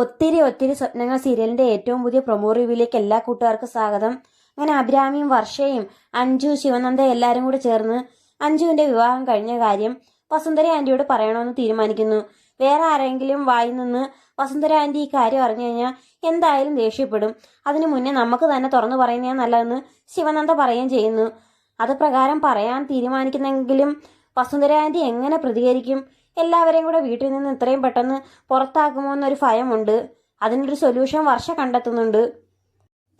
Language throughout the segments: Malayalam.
ഒത്തിരി ഒത്തിരി സ്വപ്നങ്ങൾ സീരിയലിന്റെ ഏറ്റവും പുതിയ പ്രൊമോ റിവ്യൂവിലേക്ക് എല്ലാ കൂട്ടുകാർക്കും സ്വാഗതം. അങ്ങനെ അഭിരാമിയും വർഷയും അഞ്ജു ശിവനന്ദ എല്ലാവരും കൂടി ചേർന്ന് അഞ്ജുവിന്റെ വിവാഹം കഴിഞ്ഞ കാര്യം വസുന്ധര ആന്റിയോട് പറയണമെന്ന് തീരുമാനിക്കുന്നു. വേറെ ആരെങ്കിലും വായി നിന്ന് വസുന്ധര ആന്റി ഈ കാര്യം അറിഞ്ഞു കഴിഞ്ഞാൽ എന്തായാലും ദേഷ്യപ്പെടും. അതിനു മുന്നേ നമുക്ക് തന്നെ തുറന്നു പറയുന്നതാണ് നല്ലതെന്ന് ശിവനന്ദ പറയുകയും ചെയ്യുന്നു. അത് പ്രകാരം പറയാൻ തീരുമാനിക്കുന്നെങ്കിലും വസുന്ധര ആന്റി എങ്ങനെ പ്രതികരിക്കും? എല്ലാവരെയും കൂടെ വീട്ടിൽ നിന്ന് ഇത്രയും പെട്ടെന്ന് പുറത്താക്കുമോ എന്നൊരു ഭയമുണ്ട്. അതിനൊരു സൊല്യൂഷൻ വർഷ കണ്ടെത്തുന്നുണ്ട്.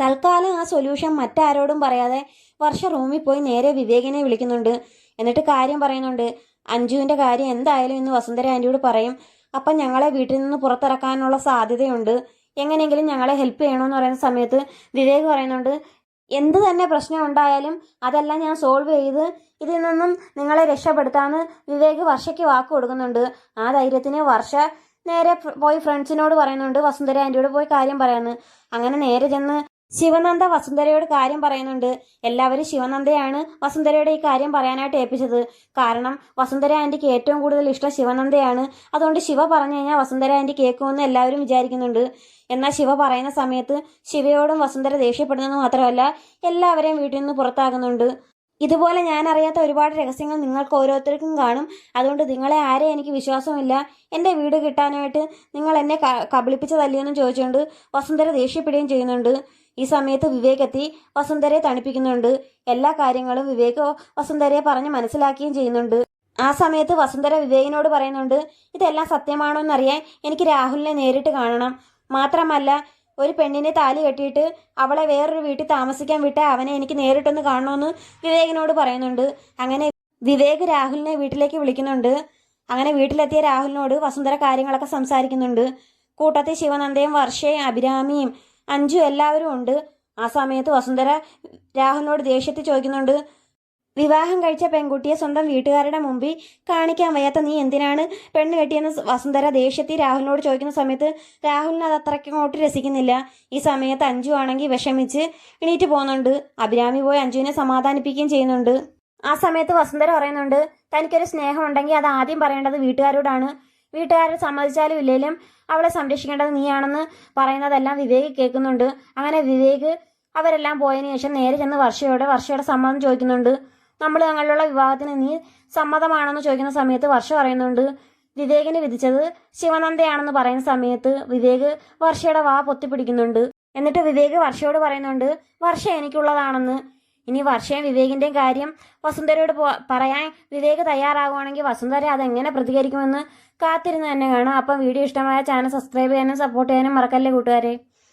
തൽക്കാലം ആ സൊല്യൂഷൻ മറ്റാരോടും പറയാതെ വർഷ റൂമിൽ പോയി നേരെ വിവേകിനെ വിളിക്കുന്നുണ്ട്. എന്നിട്ട് കാര്യം പറയുന്നുണ്ട്. അഞ്ജുവിന്റെ കാര്യം എന്തായാലും ഇന്ന് വസുന്ധര ആന്റിയോട് പറയും. അപ്പം ഞങ്ങളെ വീട്ടിൽ നിന്ന് പുറത്തിറക്കാനുള്ള സാധ്യതയുണ്ട്. എങ്ങനെയെങ്കിലും ഞങ്ങളെ ഹെൽപ്പ് ചെയ്യണമെന്ന് പറയുന്ന സമയത്ത് വിവേക് പറയുന്നുണ്ട് എന്ത് തന്നെ പ്രശ്നം ഉണ്ടായാലും അതെല്ലാം ഞാൻ സോൾവ് ചെയ്ത് ഇതിൽ നിന്നും നിങ്ങളെ രക്ഷപ്പെടുത്താമെന്ന് വിവേക് വർഷയ്ക്ക് വാക്ക് കൊടുക്കുന്നുണ്ട്. ആ ധൈര്യത്തിന് വർഷ നേരെ പോയി ഫ്രണ്ട്സിനോട് പറയുന്നുണ്ട്. വസുന്ധര ആന്റിയോട് പോയി കാര്യം പറയാന്ന്. അങ്ങനെ നേരെ ചെന്ന് ശിവനന്ദ വസുന്ധരയോട് കാര്യം പറയുന്നുണ്ട്. എല്ലാവരും ശിവനന്ദയാണ് വസുന്ധരയുടെ ഈ കാര്യം പറയാനായിട്ട് ഏൽപ്പിച്ചത്. കാരണം വസുന്ധര ആന്റിക്ക് ഏറ്റവും കൂടുതൽ ഇഷ്ടം ശിവനന്ദയാണ്. അതുകൊണ്ട് ശിവ പറഞ്ഞു കഴിഞ്ഞാൽ വസുന്ധര ആന്റി കേൾക്കുമെന്ന് എല്ലാവരും വിചാരിക്കുന്നുണ്ട്. എന്നാൽ ശിവ പറയുന്ന സമയത്ത് ശിവയോടും വസുന്ധര ദേഷ്യപ്പെടുന്നത് മാത്രമല്ല എല്ലാവരെയും വീട്ടിൽ നിന്ന് പുറത്താകുന്നുണ്ട്. ഇതുപോലെ ഞാൻ അറിയാത്ത ഒരുപാട് രഹസ്യങ്ങൾ നിങ്ങൾക്ക് ഓരോരുത്തർക്കും കാണും. അതുകൊണ്ട് നിങ്ങളെ ആരെ എനിക്ക് വിശ്വാസമില്ല. എന്റെ വീട് കിട്ടാനായിട്ട് നിങ്ങൾ എന്നെ ക- കബളിപ്പിച്ചതല്ലയെന്നും ചോദിച്ചുകൊണ്ട് വസുന്ധര ദേഷ്യപ്പെടുകയും ചെയ്യുന്നുണ്ട്. ഈ സമയത്ത് വിവേക് എത്തി വസുന്ധരയെ തണുപ്പിക്കുന്നുണ്ട്. എല്ലാ കാര്യങ്ങളും വിവേക് വസുന്ധരയെ പറഞ്ഞ് മനസ്സിലാക്കുകയും ചെയ്യുന്നുണ്ട്. ആ സമയത്ത് വസുന്ധര വിവേകിനോട് പറയുന്നുണ്ട് ഇതെല്ലാം സത്യമാണോ എന്നറിയാൻ എനിക്ക് രാഹുലിനെ നേരിട്ട് കാണണം. മാത്രമല്ല ഒരു പെണ്ണിനെ താലി കെട്ടിയിട്ട് അവളെ വേറൊരു വീട്ടിൽ താമസിക്കാൻ വിട്ട അവനെ എനിക്ക് നേരിട്ടൊന്ന് കാണണമെന്ന് വിവേകിനോട് പറയുന്നുണ്ട്. അങ്ങനെ വിവേക് രാഹുലിനെ വീട്ടിലേക്ക് വിളിക്കുന്നുണ്ട്. അങ്ങനെ വീട്ടിലെത്തിയ രാഹുലിനോട് വസുന്ധര കാര്യങ്ങളൊക്കെ സംസാരിക്കുന്നുണ്ട്. കൂട്ടത്തിൽ ശിവനന്ദയും വർഷയും അഭിരാമിയും അഞ്ജു എല്ലാവരും ഉണ്ട്. ആ സമയത്ത് വസുന്ധര രാഹുലിനോട് ദേഷ്യത്തിൽ ചോദിക്കുന്നുണ്ട് വിവാഹം കഴിച്ച പെൺകുട്ടിയെ സ്വന്തം വീട്ടുകാരുടെ മുമ്പിൽ കാണിക്കാൻ വയ്യാത്ത നീ എന്തിനാണ് പെണ്ണ് കെട്ടിയെന്ന്? വസുന്ധര ദേഷ്യത്തിൽ രാഹുലിനോട് ചോദിക്കുന്ന സമയത്ത് രാഹുലിന് അത് അത്രയ്ക്ക് അങ്ങോട്ട് രസിക്കുന്നില്ല. ഈ സമയത്ത് അഞ്ചു ആണെങ്കിൽ വിഷമിച്ച് എണീറ്റ് പോകുന്നുണ്ട്. അഭിരാമി പോയി അഞ്ജുവിനെ സമാധാനിപ്പിക്കുകയും ചെയ്യുന്നുണ്ട്. ആ സമയത്ത് വസുന്ധര പറയുന്നുണ്ട് തനിക്കൊരു സ്നേഹം ഉണ്ടെങ്കിൽ അത് ആദ്യം പറയേണ്ടത് വീട്ടുകാരോടാണ്. വീട്ടുകാരെ സമ്മതിച്ചാലും ഇല്ലെങ്കിലും അവളെ സംരക്ഷിക്കേണ്ടത് നീയാണെന്ന് പറയുന്നതെല്ലാം വിവേക് കേൾക്കുന്നുണ്ട്. അങ്ങനെ വിവേക് അവരെല്ലാം പോയതിനു ശേഷം നേരെ ചെന്ന് വർഷയോട് വർഷയുടെ സമ്മതം ചോദിക്കുന്നുണ്ട്. നമ്മൾ തങ്ങളിലുള്ള വിവാഹത്തിന് നീ സമ്മതമാണെന്ന് ചോദിക്കുന്ന സമയത്ത് വർഷ പറയുന്നുണ്ട്. വിവേകിന് വിധിച്ചത് ശിവനന്ദയാണെന്ന് പറയുന്ന സമയത്ത് വിവേക് വർഷയുടെ വാ പൊത്തിപ്പിടിക്കുന്നുണ്ട്. എന്നിട്ട് വിവേക് വർഷയോട് പറയുന്നുണ്ട് വർഷ എനിക്കുള്ളതാണെന്ന്. ഇനി വർഷയും വിവേകിന്റെയും കാര്യം വസുന്ധരയോട് പറയാൻ വിവേക് തയ്യാറാകുവാണെങ്കിൽ വസുന്ധര അതെങ്ങനെ പ്രതികരിക്കുമെന്ന് കാത്തിരുന്ന് തന്നെ കാണാം. അപ്പം വീഡിയോ ഇഷ്ടമായ ചാനൽ സബ്സ്ക്രൈബ് ചെയ്യാനും സപ്പോർട്ട് ചെയ്യാനും മറക്കല്ലേ കൂട്ടുകാരെ.